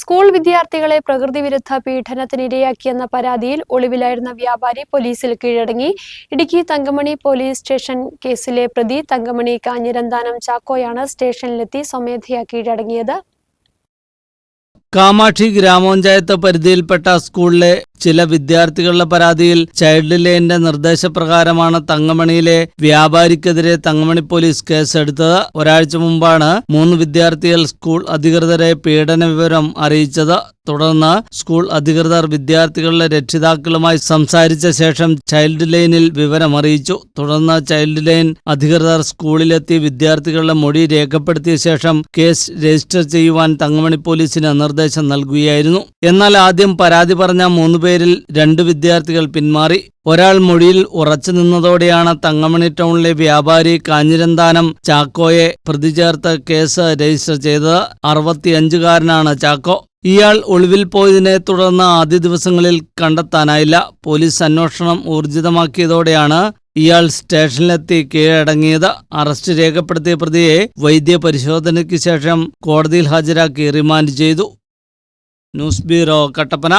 School വിദ്യാർത്ഥികളെ പ്രകൃതിവിരുദ്ധ പീഡനത്തിനിരയാക്കിയെന്ന പരാതിയിൽ ഒളിവിലായിരുന്ന വ്യാപാരി പോലീസിൽ കീഴടങ്ങി. ഇടുക്കി തങ്കമണി പോലീസ് സ്റ്റേഷൻ കേസിലെ പ്രതി തങ്കമണി കാഞ്ഞിരന്താനം ചാക്കോയാണ് സ്റ്റേഷനിലെത്തി സ്വമേധയാ കീഴടങ്ങിയത്. കാമാക്ഷി ഗ്രാമപഞ്ചായത്ത് പരിധിയിൽപ്പെട്ട സ്കൂളിലെ ചില വിദ്യാർത്ഥികളുടെ പരാതിയിൽ ചൈൽഡ് ലൈനിന്റെ നിർദ്ദേശപ്രകാരമാണ് തങ്കമണിയിലെ വ്യാപാരിക്കെതിരെ തങ്കമണി പോലീസ് കേസെടുത്തത്. ഒരാഴ്ച മുമ്പാണ് മൂന്ന് വിദ്യാർത്ഥികൾ സ്കൂൾ അധികൃതരെ പീഡന വിവരം അറിയിച്ചത്. തുടർന്ന് സ്കൂൾ അധികൃതർ വിദ്യാർത്ഥികളുടെ രക്ഷിതാക്കളുമായി സംസാരിച്ച ശേഷം ചൈൽഡ് ലൈനിൽ വിവരമറിയിച്ചു. തുടർന്ന് ചൈൽഡ് ലൈൻ അധികൃതർ സ്കൂളിലെത്തി വിദ്യാർത്ഥികളുടെ മൊഴി രേഖപ്പെടുത്തിയ ശേഷം കേസ് രജിസ്റ്റർ ചെയ്യുവാൻ തങ്കമണി പോലീസിന് നിർദ്ദേശം നൽകുകയായിരുന്നു. എന്നാൽ ആദ്യം പരാതി പറഞ്ഞ മൂന്ന് പേരിൽ രണ്ട് വിദ്യാർത്ഥികൾ പിന്മാറി. ഒരാൾ മൊഴിയിൽ ഉറച്ചു നിന്നതോടെയാണ് തങ്കമണി ടൗണിലെ വ്യാപാരി കാഞ്ഞിരന്താനം ചാക്കോയെ പ്രതി ചേർത്ത് കേസ് രജിസ്റ്റർ ചെയ്തത്. അറുപത്തിയഞ്ചുകാരനാണ് ചാക്കോ. ഇയാൾ ഒളിവിൽ പോയതിനെ തുടർന്ന് ആദ്യ ദിവസങ്ങളിൽ കണ്ടെത്താനായില്ല. പോലീസ് അന്വേഷണം ഊർജിതമാക്കിയതോടെയാണ് ഇയാൾ സ്റ്റേഷനിലെത്തി കീഴടങ്ങിയത്. അറസ്റ്റ് രേഖപ്പെടുത്തിയ പ്രതിയെ വൈദ്യപരിശോധനയ്ക്ക് ശേഷം കോടതിയിൽ ഹാജരാക്കി റിമാൻഡ് ചെയ്തു. News bureau Kattappana.